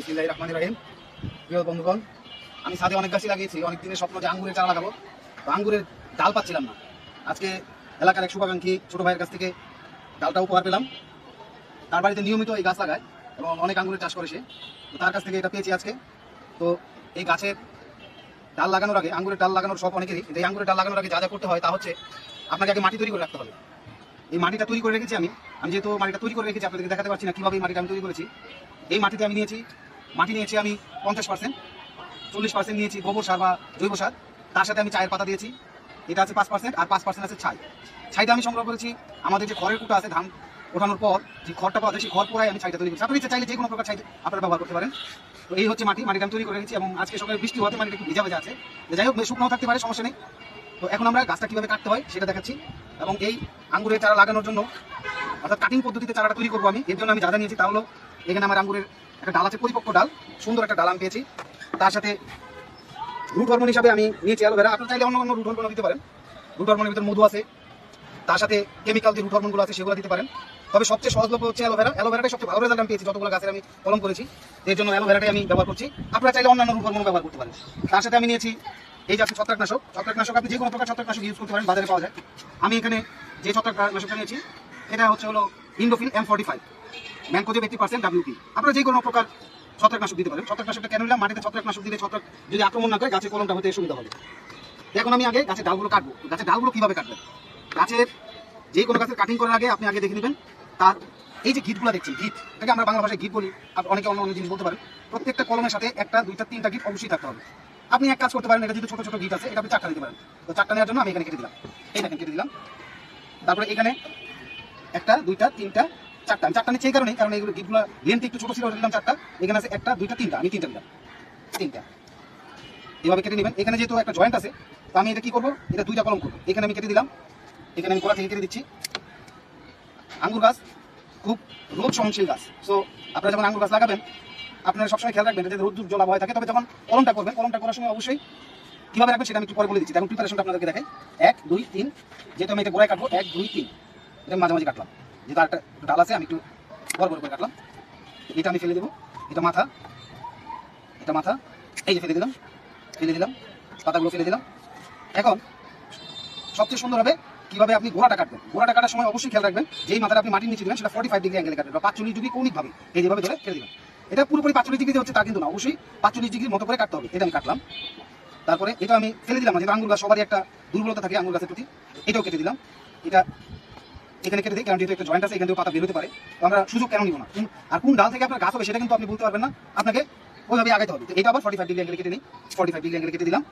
বিসমিল্লাহির রহমানির রহিম। প্রিয় বন্ধুগণ, আমি সাথে অনেক গাছই লাগিয়েছি অনেক দিনের স্বপ্ন যে আঙ্গুরের চারা লাগাবো। তো আঙ্গুরের ডাল পাচ্ছিলাম না। আজকে এলাকার এক শুভাকাঙ্ক্ষী ছোট ভাইয়ের কাছ থেকে ডালটা উপহার পেলাম। তার বাড়িতে নিয়মিত এই গাছ লাগায় এবং অনেক আঙ্গুরের চাষ করে সে। তো তার কাছ থেকে এটা পেয়েছি আজকে। তো এই গাছের ডাল লাগানোর আগে, আঙ্গুরের ডাল লাগানোর সব অনেকেরই এই আঙ্গুরের ডাল লাগানোর আগে যা যা করতে হয় তা হচ্ছে আপনাকে আগে মাটি তৈরি করে রাখতে হবে। এই মাটিটা তৈরি করে রেখেছি আমি। আমি যেহেতু মাটিটা তৈরি করে রেখেছি, আপনাদেরকে দেখাতে পারছি না কীভাবে এই মাটিটা আমি তৈরি করেছি। এই মাটিতে আমি নিয়েছি মাটি নিয়েছি আমি পঞ্চাশ পার্সেন্ট চল্লিশ পার্সেন্ট নিয়েছি গোবর সার বা জৈব সার। তার সাথে আমি চায়ের পাতা দিয়েছি, এটা আছে পাঁচ পার্সেন্ট আর পাঁচ পার্সেন্ট আছে ছাই। ছাইটা আমি সংগ্রহ করেছি, আমাদের যে খড়ের কুটা আছে ধান ওঠানোর পর, যে খড়টা পাওয়া যায় সেই খড় পোড়াই আমি ছাইটা তৈরি করেছি। আপনি চাইলে যে কোনো প্রকার ছাই আপনারা ব্যবহার করতে পারেন। তো এই হচ্ছে মাটি, মাটিটা আমি তৈরি করে রেখেছি এবং আজকে সকালে বৃষ্টি হতে মাটিটা একটু ভিজা ভেজা আছে। যাই হোক শুকনাও থাকতে পারে, সমস্যা নেই। তো এখন আমরা গাছটা কীভাবে কাটতে হয় সেটা দেখাচ্ছি। এবং এই আঙ্গুরের চারা লাগানোর জন্য অর্থাৎ কাটিং পদ্ধতিতে চারাটা তৈরি করব আমি। এর জন্য আমি যা নিয়েছি তা হলো এখানে আমার আঙ্গুরের একটা ডাল আছে, পরিপক্ক ডাল। সুন্দর একটা ডাল আমি পেয়েছি। তার সাথে রুট হরমোন হিসাবে আমি নিয়েছি অ্যালোভেরা। আপনি চাইলে অন্য অন্য রুট হরমোন দিতে পারেন। রুট হরমোনের ভিতরে মধু আছে। তার সাথে কেমিক্যাল যে রুট হরমোনগুলো আছে, সেগুলো দিতে পারেন। তবে সবচেয়ে সহজলভ্য হচ্ছে অ্যালোভেরা। অ্যালোভেরাটাই সবচেয়ে ভালো রেজাল্ট আমি পেয়েছি। যতগুলো গাছের আমি কলম করেছি, এর জন্য অ্যালোভেরাটাই আমি ব্যবহার করছি। আপনারা চাইলে অন্যান্য রুট হরমোন ব্যবহার করতে পারেন। তার সাথে আমি নিয়েছি, এই যে আছে ছত্রাকনাশক। ছত্রাকনাশক আপনি যে কোনো প্রকার ছত্রাকনাশক ইউজ করতে পারেন, বাজারে পাওয়া যায়। আমি এখানে যে ছত্রাকনাশকটা নিয়েছি, এটা হচ্ছে হলো Indofil M forty five mancozeb eighty percent WP আপনারা যে কোনো প্রকার ছত্রাকনাশক দিতে পারেন। ছত্রাকনাশকটা কেন নিলাম? মাটিতে ছত্রাকনাশক দিলে ছত্রাক যদি আক্রমণ না করে, গাছের কলমটা হতে সুবিধা হবে। এখন আমি আগে গাছের ডালগুলো কাটবো। গাছের ডালগুলো কীভাবে কাটবেন? গাছের যে কোনো গাছের কাটিং করার আগে আপনি আগে দেখে নেবেন। তার এই যে গিটগুলো দেখছি গিট এটাকে আমরা বাংলা ভাষায় গিট বলি। অনেকে অন্য অন্য জিনিস বলতে পারেন। প্রত্যেকটা কলমের সাথে একটা, দুইটা, তিনটা গিট অবশ্যই থাকতে হবে। আপনি এক কাজ করতে পারেন, এটা যদি ছোটো ছোটো গিট আছে, এটা আপনি চারটা দিতে পারেন। তো চারটা নেওয়ার জন্য আমি এখানে কেটে দিলাম। এই দেখেন, কেটে দিলাম। তারপরে এখানে একটা, দুইটা, তিনটা চারটা চারটা নিচ্ছি এই কারণে কারণ এগুলো গিটগুলো লেন্থ একটু ছোট ছিল দিলাম চারটা। এখানে আছে একটা, দুইটা, তিনটা, আমি তিনটা দিলাম। তিনটা। এভাবে কেটে নেবেন। এখানে যেহেতু একটা জয়েন্ট আছে, তো আমি এটা কি করব? এটা দুইটা কলম করব। এখানে আমি কেটে দিলাম। এখানে আমি গোড়া থেকে কেটে দিচ্ছি। আঙ্গুর গাছ, খুব রোদ সহনশীল গাছ। সো আপনারা যখন আঙ্গুর গাছ লাগাবেন, আপনারা সবসময় খেয়াল রাখবেন, যাতে রোদ জল আবহাওয়া থাকে। তবে যখন কলমটা করবেন, কলমটা করার সময় অবশ্যই কীভাবে রাখবেন সেটা আমি একটু পরে বলে দিচ্ছি। এখন প্রিপারেশনটা আপনাদেরকে দেখাই। এক, দুই, তিন। যেহেতু আমি এটা গোড়ায় কাটবো, এক, দুই, তিন। এটা মাঝামাঝি কাটলাম। যেহেতু একটা ডাল আছে, আমি একটু বড় বড় করে কাটলাম। এটা আমি ফেলে দেবো। এটা মাথা। এটা মাথা। এই যে ফেলে দিলাম। ফেলে দিলাম। পাতাগুলো ফেলে দিলাম। এখন সবচেয়ে সুন্দর হবে কীভাবে আপনি গোড়াটা কাটবেন। গোড়াটা কাটার সময় অবশ্যই খেয়াল রাখবেন, যেই মাথাটা আপনি মাটির নিচে দিবেন, সেটা ফর্টি ফাইভ ডিগ্রি অ্যাঙ্গেলে কাটবেন বা পাঁচচল্লিশ ডিগ্রি কৌণিকভাবে এই যেভাবে ধরে ফেলে দিবেন। এটা পুরোপুরি পাঁচচল্লিশ ডিগ্রিতে হচ্ছে তা কিন্তু না, অবশ্যই পাঁচচল্লিশ ডিগ্রির মতো করে কাটতে হবে। এটা আমি কাটলাম। তারপরে এটা আমি ফেলে দিলাম। যেহেতু আঙ্গুর গাছ সবারই একটা দুর্বলতা থাকে আঙ্গুর গাছের প্রতি, এটাও কেটে দিলাম। এটা এখানে কেটে দিই, কারণ যেহেতু একটা জয়েন্ট আছে এখান থেকে পাতা বের হতে পারে। তো আমরা সুযোগ কেন নিব না? আর কোন ডাল থেকে আপনার গাছ হবে সেটা কিন্তু আপনি বলতে পারবেন না। আপনাকে ওইভাবে আগাইতে হবে। এটা আবার ফর্টি ফাইভ ডিগ্রি অ্যাঙ্গেলে কেটে নিই। ফর্টি ফাইভ ডিগ্রি কেটে দিলাম।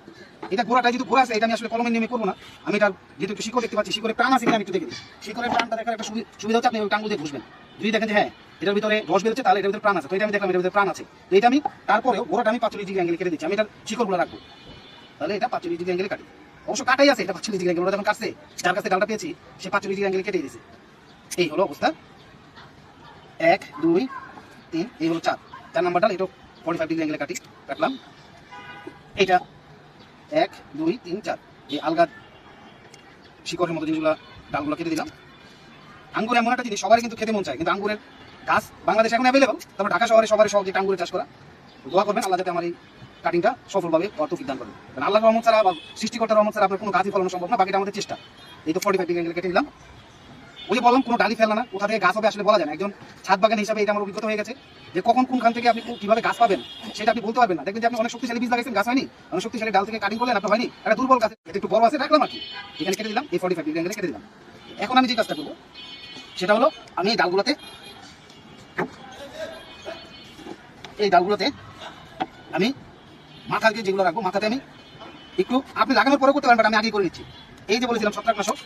এটা গোড়াটা যেহেতু গোড়া আছে, এটা আমি আসলে কলমে নেমে করব না। আমি এটা যেহেতু একটু শিকড় দেখতে পাচ্ছি শিকড়ে প্রাণ আছে আমি একটু দেখে দিই শিকড়ের প্রাণটা দেখার একটা সুবি- সুবিধা হচ্ছে, আপনি ওই দিয়ে ঘুষবেন। যদি দেখেন যে হ্যাঁ এটার ভিতরে রস বেরোচ্ছে, তাহলে এটার ভিতরে প্রাণ আছে। তো এটা আমি দেখলাম, এটার ভিতরে প্রাণ আছে। তো এটা আমি তারপরেও গোড়াটা আমি পাঁচচল্লিশ ডিগ্রি অ্যাঙ্গেলে কেটে দিচ্ছি। আমি এটার শিকড়গুলো রাখব। তাহলে এটা পাঁচচল্লিশ ডিগ্রি অ্যাঙ্গেলে কাটি। অবশ্য কাটাই আছে, এটা পাঁচচল্লিশ ডিগ্রি যখন কাটছে, যার কাছে ডালটা পেয়েছি, সে পাঁচচল্লিশ ডিগ্রি অ্যাঙ্গেলে কেটে দিয়েছে এই হলো অবস্থা। এক, দুই, তিন, এই হলো চার চার নাম্বার ডাল এটা ফর্টি ফাইভ ডিগ্রি কাটি, কাটলাম। এইটা, এক, দুই, তিন, চার। এই আলগা শিকড়ের মতো জিনিসগুলো, ডালগুলো কেটে দিলাম। আঙ্গুর এমন একটা জিনিস, সবারই কিন্তু খেতে মন চায়, কিন্তু আঙ্গুরের গাছ বাংলাদেশে এখন অ্যাভেলেবল তারপর ঢাকা শহরে সবারই সহজে আঙ্গুরের চাষ করা। দোয়া করবেন, আল্লাহ যাতে আমার এই কাটিংটা সফলভাবে অর্থ দান করেন কারণ আল্লাহর রহমত ছাড়া বা সৃষ্টিকর্তার রহমত ছাড়া আপনার কোনো গাছই ফলানো সম্ভব না, বাকিটা আমাদের চেষ্টা। এই তো ফর্টি ফাইভ কেটে দিলাম ওই বললাম, কোনো ডালি ফেলা না, কোথা থেকে গাছ হবে আসলে বলা যায় না। একজন ছাদ বাগান হিসাবে এটা আমার অভিজ্ঞতা হয়ে গেছে যে কখন কোনখান থেকে আপনি কীভাবে গাছ পাবেন, সেটা আপনি বলতে পারবেন না। দেখবেন যে আপনি অনেক শক্তিশালী বীজ লাগাইছেন, গাছ হয়নি। অনেক শক্তিশালী ডাল থেকে কাটিং করলেন, আপনার হয়নি। একটা দুর্বল গাছ, এটা একটু বড় আছে, রাখলাম আর কি। এখানে কেটে দিলাম, এই ফর্টি ফাইভ ডিগ্রি কেটে দিলাম। এখন আমি যে কাজটা করব, সেটা হলো, আমি এই ডালগুলোতে এই ডালগুলোতে আমি মাথার যে যেগুলো রাখব, মাথাতে আমি একটু, আপনি লাগানোর পরে করতে পারেন আমি আগে করে নিচ্ছি। এই যে বলেছিলাম ছত্রাকনাশক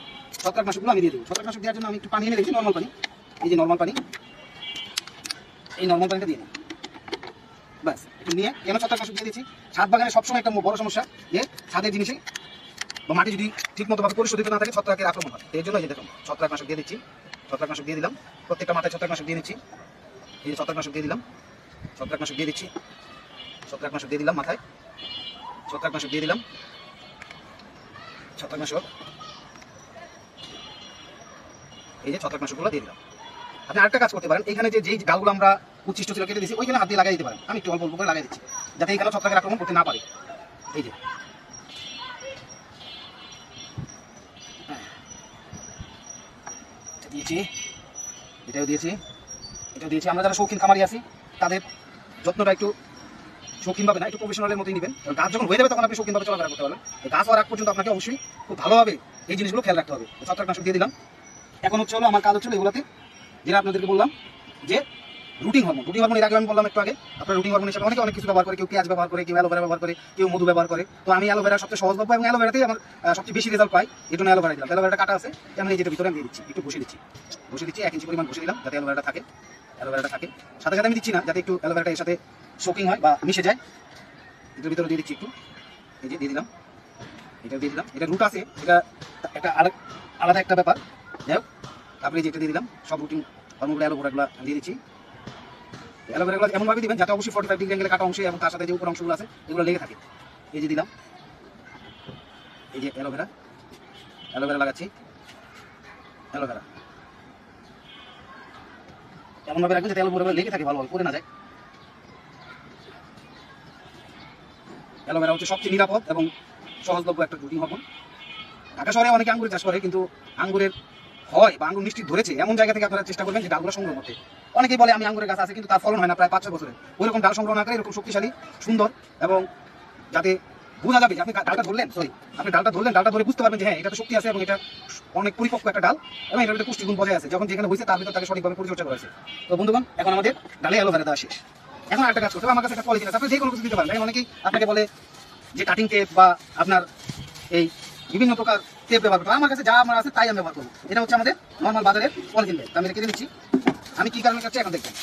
ছত্রাকনাশকগুলো আমি দিয়ে দেবো। ছত্রাকনাশক দেওয়ার জন্য আমি একটু পানি এনে রেখেছি নর্মাল পানি। এই যে নর্মাল পানি, এই নর্মাল পানিটা দিয়ে দিই ব্যাস, একটু নিয়ে কেন ছত্রাকনাশক দিয়ে দিচ্ছি? ছাদ বাগানে সবসময় একটা বড় সমস্যা যে ছাদের জিনিসে বা মাটি যদি ঠিক মতো ভাবে পরিশোধিত না থাকে, ছত্রাকের আক্রমণ হয়। এর জন্য এই যে দেখুন ছত্রাকনাশক দিয়ে দিচ্ছি ছত্রাকনাশক দিয়ে দিলাম। প্রত্যেকটা মাথায় ছত্রাকনাশক দিয়ে দিচ্ছি। এই যে ছত্রাকনাশক দিয়ে দিলাম। ছত্রাকনাশক দিয়ে দিচ্ছি। ছত্রাকনাশক দিয়ে দিলাম মাথায়। ছত্রাকনাশক দিয়ে দিলাম। ছত্রাকনাশক এই যে ছত্রাকনাশকগুলো দিয়ে দিলাম। আপনি আরেকটা কাজ করতে পারেন। এখানে যে যেই ডালগুলো আমরা উচ্ছিষ্ট ছিল কেটে দিয়েছি, ওইখানে হাত দিয়ে লাগাই দিতে পারেন। আমি একটু অল্প অল্প করে লাগাই দিচ্ছি, যাতে এখানে ছত্রাকের আক্রমণ করতে না পারে। এই যে। দিয়েছি। এটাও দিয়েছি। এটাও দিয়েছি। আমরা যারা শৌখিন খামারি আছি, তাদের যত্নটা একটু শৌখিনভাবে না, একটু প্রফেশনালের মতোই নেবেন। গাছ যখন হয়ে যাবে তখন আপনি শৌখিনভাবে চলাফেরা করতে পারবেন। তো গাছ হওয়ার পর্যন্ত আপনাকে অবশ্যই খুব ভালোভাবে এই জিনিসগুলো খেয়াল রাখতে হবে। ছত্রাকনাশক দিয়ে দিলাম। এখন হচ্ছে হলো আমার কাজ হচ্ছে এগুলোতে, যেটা আপনাদেরকে বললাম, যে রুটিন হরমোন রুটিন হরমোন এর আগে আমি বললাম একটু আগে, আপনার রুটিন হরমোন হিসেবে অনেকে, অনেক কিছু ব্যবহার করে, কেউ পেঁয়াজ ব্যবহার করে, কেউ অ্যালোভেরা ব্যবহার করে, কেউ মধু ব্যবহার করে। তো আমি অ্যালোভেরা সবচেয়ে সহজলভ্য এবং অ্যালোভেরাতেই আমার সবচেয়ে বেশি রেজাল্ট পাই, এই জন্য অ্যালোভেরা দিলাম। অ্যালোভেরাটা কাটা আছে আমি যেটা ভিতরে আমি দিয়ে দিচ্ছি, একটু বসে দিচ্ছি। বসে দিচ্ছি, এক ইঞ্চি পরিমাণ বসে দিলাম, যাতে অ্যালোভেরাটা থাকে অ্যালোভেরাটা থাকে। সাথে সাথে আমি দিচ্ছি না, যাতে একটু অ্যালোভেরাটা এর সাথে শোকিং হয় বা মিশে যায়। এটার ভিতরে দিয়ে দিচ্ছি একটু। এই যে দিয়ে দিলাম। এটা দিয়ে দিলাম। এটা রুট আছে। এটা একটা আলাদা একটা ব্যাপার। যাই হোক, তারপরে এই যে এটা দিয়ে দিলাম। সব রুটিন হরমোনগুলো অ্যালোভেরাগুলো দিয়ে দিচ্ছি। অ্যালোভেরাগুলো এমনভাবে দিবেন যাতে অবশ্যই ফর্টি ফাইভ ডিগ্রি কাটা অংশে এবং তার সাথে যে উপর অংশগুলো আছে, এগুলো লেগে থাকে। এই যে দিলাম। এই যে অ্যালোভেরা অ্যালোভেরা লাগাচ্ছি। অ্যালোভেরা এমনভাবে রাখবেন যাতে অ্যালোভেরা লেগে থাকে ভালোভাবে পড়ে না যায়। অ্যালোভেরা হচ্ছে সবচেয়ে নিরাপদ এবং সহজলভ্য একটা রুটিন হরমোন। ঢাকা শহরে অনেকে আঙ্গুরের চাষ করে, কিন্তু আঙ্গুরের হয় বা আঙ্গুর মিষ্টি ধরেছে এমন জায়গা থেকে আপনারা চেষ্টা করবেন যে ডালগুলো সংগ্রহ করতে অনেকেই বলে, আমি আঙ্গুরের গাছ আছে, কিন্তু তার ফলন হয় না, প্রায় পাঁচ ছয় বছরে। ওইরকম ডাল সংগ্রহ না করে এরকম শক্তিশালী, সুন্দর এবং যাতে বোঝা যাবে যে আপনি ডালটা ধরলেন সরি আপনি ডালটা ধরলেন, ডালটা ধরে বুঝতে পারবেন যে হ্যাঁ এটা শক্তি আছে এবং এটা অনেক পরিপক্ক একটা ডাল এবং এটার ভিতরে পুষ্টিগুণ বজায় আছে। যখন যেখানে হয়েছে, তার ভিতর তাকে সঠিকভাবে পরিচর্যা করেছে তো বন্ধুগণ, এখন আমাদের ডালে অ্যালোভেরা দেওয়া শেষ। এখন একটা কাজ করতে আমার কাছে একটা পলিথিন আছে, আপনি যে কোনো কিছু দিতে পারেন। অনেকেই আপনাকে বলে যে কাটিং টেপ বা আপনার এই বিভিন্ন প্রকার টেপ ব্যবহার করতে আমার কাছে যা আমার আছে তাই আমি ব্যবহার করব। এটা হচ্ছে আমাদের নর্মাল বাজারের পলিথিন ব্যাগ আমি কেটে নিচ্ছি আমি কী কারণে কাটছি এখন দেখবেন।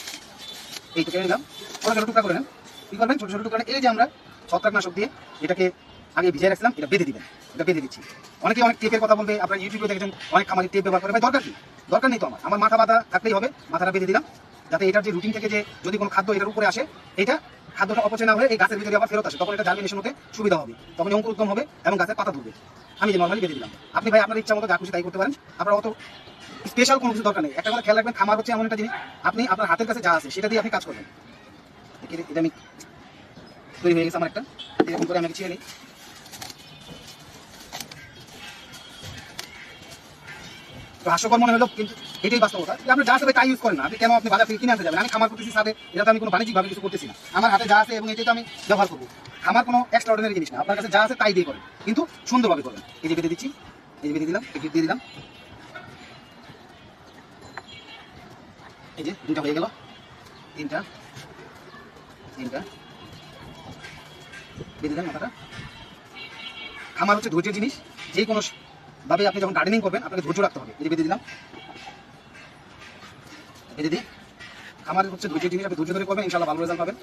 এই তো কেটে নিলাম। ছোটো ছোটো টুকরা করে নেন। কী করবেন? ছোটো ছোটো টুকরা এই যে আমরা ছত্রাকনাশক দিয়ে এটাকে আগে ভিজিয়ে রাখছিলাম, এটা বেঁধে দিবেন। এটা বেঁধে দিচ্ছি। অনেকে অনেক টেপের কথা বলবে, আপনারা ইউটিউবে দেখেছেন, অনেক খামারি টেপ ব্যবহার করে। ভাই, দরকার কি? দরকার নেই তো আমার। আমার মাথা বাঁধা থাকলেই হবে, মাথাটা বেঁধে দিলাম। যাতে এটার যে রুটিন থেকে যে যদি কোনো খাদ্য এটার উপরে আসে, এটা খাদ্যটা অপচয় না হলে এই গাছের ভিতরে আবার ফেরত আসে, তখন এটা জার্মিনেশন হতে সুবিধা হবে। তখন অঙ্কুর উদ্গম হবে এবং গাছের পাতা ধরবে। আমি যে নর্মালি বেঁধে দিলাম। আপনি ভাই আপনার ইচ্ছা মতো যা খুশি তাই করতে পারেন। আপনার অত স্পেশাল কোনো কিছু দরকার নেই। একটা কথা খেয়াল রাখবেন, খামার হচ্ছে এমন একটা জিনিস, আপনি আপনার হাতের কাছে যা আছে, সেটা দিয়ে আপনি কাজ করবেন। এটা আমি তৈরি হয়ে গেছে আমার একটা। এরকম করে আমি ছিঁড়ে নিই। হাস্যকর মনে হলো, কিন্তু এটাই বাস্তবতা। আপনি যা আছে তাই ইউজ করেন না। আপনি কেন আপনি বাজার থেকে কিনে আনতে যাবেন? আমি খামার করতেছি সাথে এটা তো আমি কোনো বাণিজ্যিকভাবে কিছু করতেছি না। আমার হাতে যা আছে এবং এটাই তো আমি ব্যবহার করব। আমার কোনো এক্সট্রা অর্ডিনারি জিনিস না। আপনার কাছে যা আছে তাই দিয়ে করেন। কিন্তু সুন্দরভাবে করবেন এই যে বেঁধে দিচ্ছি, এই যে বেঁধে দিলাম, এই দিয়ে দিলাম। এই যে দুটা হয়ে গেল। তিনটা তিনটা। বেঁধে দেন মাথাটা। খামার হচ্ছে ধৈর্যের জিনিস। যে কোনো ভাবে আপনি যখন গার্ডেনিং করবেন, আপনাকে ধৈর্য রাখতে হবে। বেঁধে দিলাম। বেঁধে দিই। খামারের হচ্ছে ধৈর্য জিনিস আপনি ধৈর্য ধরে করবেন ইনশাল্লাহ ভালো রেজাল্ট পাবেন।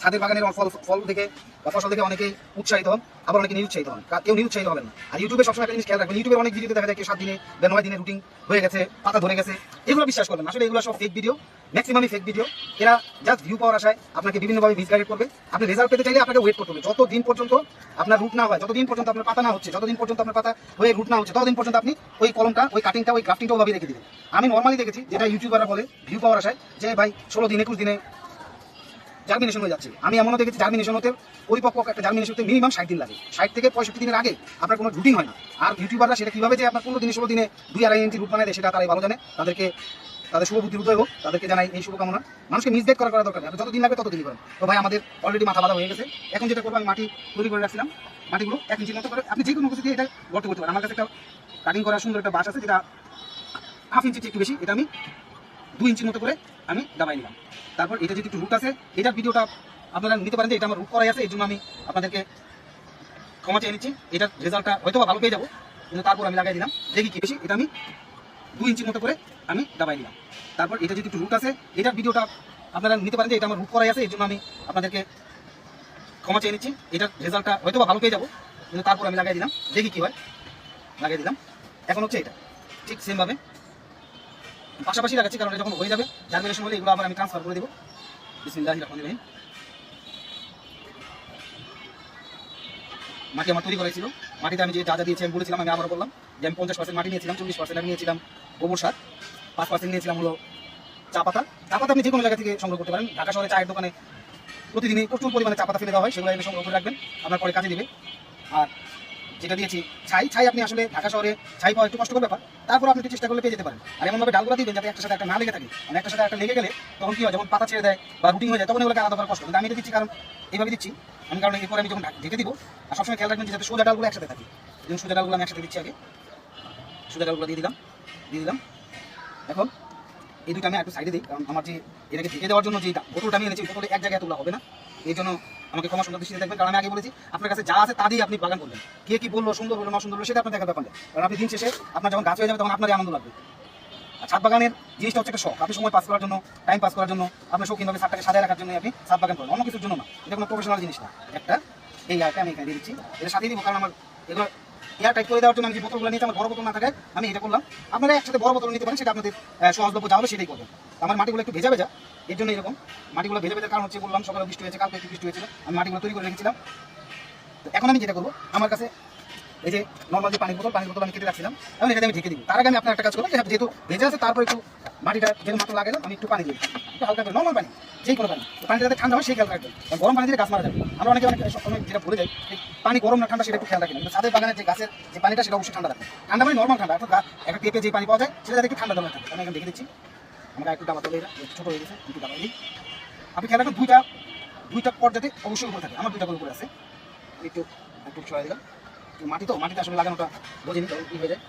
ছাদের বাগানের ফল ফল থেকে বা ফসল থেকে অনেকেই উৎসাহিত হন, আবার অনেকে নিরুৎসাহিত হন। কেউ নিরুৎসাহিত হবেন না। আর ইউটিউবে সবসময় একটা জিনিস খেয়াল রাখবেন ইউটিউবে অনেক ভিডিও দেখা যায় কেউ সাত দিনে বা নয় দিনে রুটিন হয়ে গেছে, পাতা ধরে গেছে, এগুলো বিশ্বাস করবেন আসলে এগুলো সব ফেক ভিডিও ম্যাক্সিমামই ফেক ভিডিও এরা জাস্ট ভিউ পাওয়ার আশায় আপনাকে বিভিন্নভাবে মিসগাইড করবে। আপনি রেজাল্ট পেতে চাইলে আপনাকে ওয়েট করতে হবে। যতদিন পর্যন্ত আপনার রুট না হয় যতদিন পর্যন্ত আপনার পাতা না হচ্ছে যতদিন পর্যন্ত আপনার পাতা হয়ে রুট না হচ্ছে ততদিন পর্যন্ত আপনি ওই কলমটা ওই কাটিংটা ওই গ্রাফটিংটা ওভাবে রেখে দিবেন। আমি নর্মালি দেখেছি, যেটা ইউটিউবাররা বলে ভিউ পাওয়ার আশায়, যে ভাই ষোলো দিন, একুশ দিনে জার্মিনেশন হয়ে যাচ্ছে। আমি এমনও দেখেছি জার্মিনেশন হতে পরিপক্ক একটা জার্মিনেশন হতে মিনিমাম ষাট দিন লাগে। ষাট থেকে পঁয়ষট্টি দিনের আগে আপনার কোনো রুটিন হয় না। আর ইউটিউবাররা সেটা কীভাবে যে আপনার পনেরো দিনে ষোলো দিনে দুই আড়াই ইঞ্চি রুট বানায় সেটা তারাই ভালো জানে। তাদেরকে, তাদের শুভ বুদ্ধি উদয় হোক, তাদেরকে জানাই এই শুভকামনা। মানুষকে মিসগাইড করা করা দরকার নেই। আপনি যতদিন লাগবে ততদিনই করেন। তো ভাই, আমাদের অলরেডি মাথা বাঁধা হয়ে গেছে। এখন যেটা করব, আমি মাটি তৈরি করে রাখছিলাম। মাটিগুলো এক ইঞ্চির মতো করে। আপনি যে কোনো কিছু দিয়ে এটা গর্ত করতে পারেন। আমার কাছে একটা কাটিং করা সুন্দর একটা বাস আছে, যেটা হাফ ইঞ্চি একটু বেশি। এটা আমি দুই ইঞ্চির মতো করে আমি দাবাই নিলাম। তারপর এটা যদি একটু রুট আছে এটার ভিডিওটা আপনারা নিতে পারেন যে এটা আমার রুট করাই আছে, এই জন্য আমি আপনাদেরকে ক্ষমা চেয়ে নিচ্ছি। এটার রেজাল্টটা হয়তো ভালো পেয়ে যাব, কিন্তু তারপর আমি লাগাই দিলাম। দেখি কি বেশি, এটা আমি দুই ইঞ্চির মতো করে আমি দাবাই নিলাম। তারপর এটা যদি একটু রুট আছে, এটার ভিডিওটা আপনারা নিতে পারেন যে এটা আমার রুট করাই আছে, এই জন্য আমি আপনাদেরকে ক্ষমা চেয়ে নিচ্ছি। এটার রেজাল্টটা হয়তো ভালো পেয়ে যাব, কিন্তু তারপর আমি লাগাই দিলাম। দেখি কি হয়, লাগাই দিলাম। এখন হচ্ছে এটা, ঠিক সেমভাবে পাশাপাশি লাগাচ্ছি কারণ এটা যখন হয়ে যাবে জার্মিনেশন হলে এগুলো আবার আমি ট্রান্সফার করে দেবো। রহিম। মাটি আমার তৈরি করেছিল মাটিতে আমি যে যা যা দিয়েছি আমি বলেছিলাম, আমি আবার বললাম যে আমি পঞ্চাশ পার্সেন্ট মাটি নিয়েছিলাম, চল্লিশ পার্সেন্ট আমি নিয়েছিলাম গোবর সার, পাঁচ পার্সেন্ট নিয়েছিলাম হলো চা পাতা। চা পাতা আপনি যে কোনো জায়গা থেকে সংগ্রহ করতে পারেন। ঢাকা শহরে চায়ের দোকানে প্রতিদিনই প্রচুর পরিমাণে চা পাতা ফেলে দেওয়া হয়, সেগুলো এনে সংগ্রহ করে রাখবেন। আপনার পরে কাজে দিবে। আর যেটা দিয়েছি, ছাই ছাই আপনি আসলে ঢাকা শহরে ছাই পাওয়া একটু কষ্টকর ব্যাপার। তারপর আপনি চেষ্টা করলে পেয়ে যেতে পারেন। আর এমনভাবে ডালগুলো দিবেন যাতে একটা সাথে একটা না লেগে থাকে। মানে একটা সাথে একটা লেগে গেলে তখন কি হয় যেমন পাতা ছেড়ে দেয় বা রুটিং হয়ে যায় তখন এগুলোকে আলাদা করার কষ্ট। কিন্তু আমি দিচ্ছি কারণ এইভাবে দিচ্ছি। আমি কারণ এরপরে আমি যখন ঢেকে দিব, আর সবসময় খেয়াল রাখবেন যাতে সোজা ডালগুলো একসাথে থাকে। যেমন সোজা ডালগুলো আমি একসাথে দিচ্ছি আগে। সোজা ডালগুলো দিয়ে দিলাম দিয়ে দিলাম। এখন এই দুটো আমি একটু সাইডে দিই। কারণ আমার যে এটাকে ঢেকে দেওয়ার জন্য যে বোতলটা আমি এনেছি বোতলে এক জায়গায় তোলা হবে না। এই জন্য আমাকে ক্ষমা সুন্দর দৃষ্টিতে দেখবেন, কারণ আমি আগে বলেছি, আপনার কাছে যা আছে তা দিয়ে আপনি বাগান করবেন কে কি বলল, সুন্দর বলল, না সুন্দর বলল, সেটা আপনার দেখার ব্যাপার। কারণ আপনি দিন শেষে, আপনার যখন গাছ হয়ে যাবে, তখন আপনারই আনন্দ লাগবে। ছাদ বাগানের জিনিসটা হচ্ছে একটা শখ। আপনি সময় পাস করার জন্য টাইম পাস করার জন্য, আপনার শৌখিনভাবে ছাদটাকে সাজায় রাখার জন্য আপনি ছাদ বাগান করেন। অন্য কিছুর জন্য না। এটা কোনো প্রফেশনাল জিনিস না। একটা এই আয়টা আমি এখানে দিচ্ছি। এটা সাথে দিব, কারণ আমার এগুলো এয়ার টাইট করে দেওয়ার জন্য আমি যে বোতলগুলো নিয়েছি, আমার বড় বোতল না থাকে, আমি এটা করলাম। আপনারা একসাথে বড় বোতল নিতে পারেন, সেটা আপনাদের সহজলভ্য যা হবে সেটাই করবেন। আমার মাটিগুলো একটু ভেজা ভেজা, এর জন্য এরকম। মাটিগুলো ভেজা ভেজার কারণ হচ্ছে বললাম, সকালে বৃষ্টি হয়েছে, কালকে একটু বৃষ্টি হয়েছিল, আমি মাটিগুলো তৈরি করে রেখেছিলাম। এখন আমি যেটা করব, আমার কাছে এই যে নর্মাল যে পানির বোতল পানির বোতল আমি কেটে রাখছিলাম এখন এটাতে আমি ঢেকে দিই তার আগে আমি আপনার একটা কাজ করব যেহেতু ভেজে আছে, তারপর একটু মাটিটা যেহেতু মাত্র লাগে আমি একটু পানি দিই একটু হালকা করে নর্মাল পানি, যে কোনো পানি। পানিটা যাতে ঠান্ডা হয়, সেই খেয়াল রাখবেন। গরম পানি দিলে গাছ মারা যাবে। আমরা অনেকে অনেক সময় যেটা ভুলে যাই পানি গরম না ঠান্ডা, সেটা একটু খেয়াল রাখেন। কিন্তু ছাদের বাগানের যে গাছের যে পানিটা, সেটা অবশ্যই ঠান্ডা রাখবেন ঠান্ডা মানে নর্মাল ঠান্ডা। একটা একটা টেপে যে পানি পাওয়া যায়, সেটা যাতে একটু ঠান্ডা জমে থাকে। আমি এখন দেখে দিচ্ছি। আমরা একটু ডাবা তোলে ছোটো হয়ে গেছে একটু ডাবা দিই আপনি খেয়াল রাখবেন, দুইটা দুইটা পর্যায়ে অবশ্যই উপরে থাকে। আমার দুইটা করে উপরে আছে। একটু একটু সরাই দিলাম। মাটি তো, মাটিতে আসলে লাগানোটা বোঝেনি, তো কি হয়ে যায়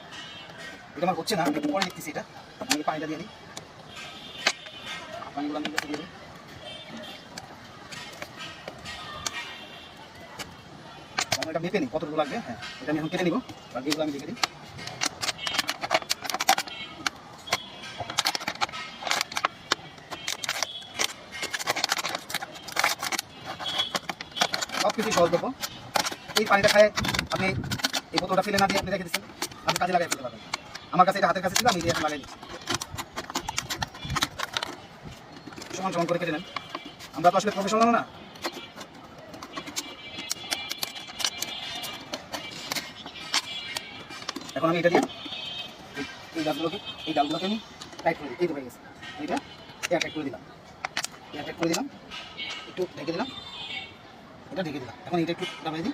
এটা আমার হচ্ছে না একটু পরে দেখতেছি এটা। আমি পানিটা দিয়ে দিই। পানিগুলো আমি দিয়ে দিই। এটা মেপে নিই, কতটুকু লাগবে হ্যাঁ এটা আমি এখন কেটে নিব এগুলো আমি দেখে দিই। সব কিছু সহজ দেবো এই পানিটা খায় আপনি এই বোতলটা ফেলে না দিয়ে আপনি রেখে দিচ্ছেন, আপনি কাজে লাগাই ফেলতে পারবেন। আমার কাছে এটা হাতের কাছে ছিল, আমি সমান সমান করে কেটে নেন। আমরা তো আসলে প্রফেশনাল না। এখন আমি এটা দিয়ে এই- গাছগুলোকে এই ডালগুলোকে আমি টাইট করে দিই। এই তো হয়ে গেছে। এটা এয়ার টাইট করে দিলাম। এয়ার টাইট করে দিলাম। একটু ঢেকে দিলাম। এটা ঢেকে দিলাম। এখন এটা একটু দাবাই দিই।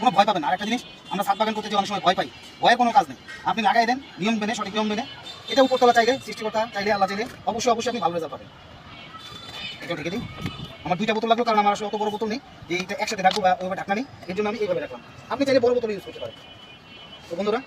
কোনো ভয় পাবেন আর একটা জিনিস, আমরা সাত বাগান করতে যে অনেক সময় ভয় পাই ভয়ের কোনো কাজ নেই। আপনি লাগাই দেন, নিয়ম মেনে, সঠিক নিয়ম মেনে, এটা উপরতলা চাইলে, সৃষ্টিকর্তা চাইলে, আল্লাহ চাইলে, অবশ্যই অবশ্যই আপনি ভালো রেজাল্ট পাবেন। এটা ঢেকে দিই। আমার দুইটা বোতল লাগল, কারণ আমার আসলে অত বড় বোতল নেই। যে এইটা একসাথে রাখব বা ওইভাবে ঢাকনা নেই, এর জন্য আমি এইভাবে রাখলাম। আপনি চাইলে বড় বোতল ইউজ করতে পারেন। তো বন্ধুরা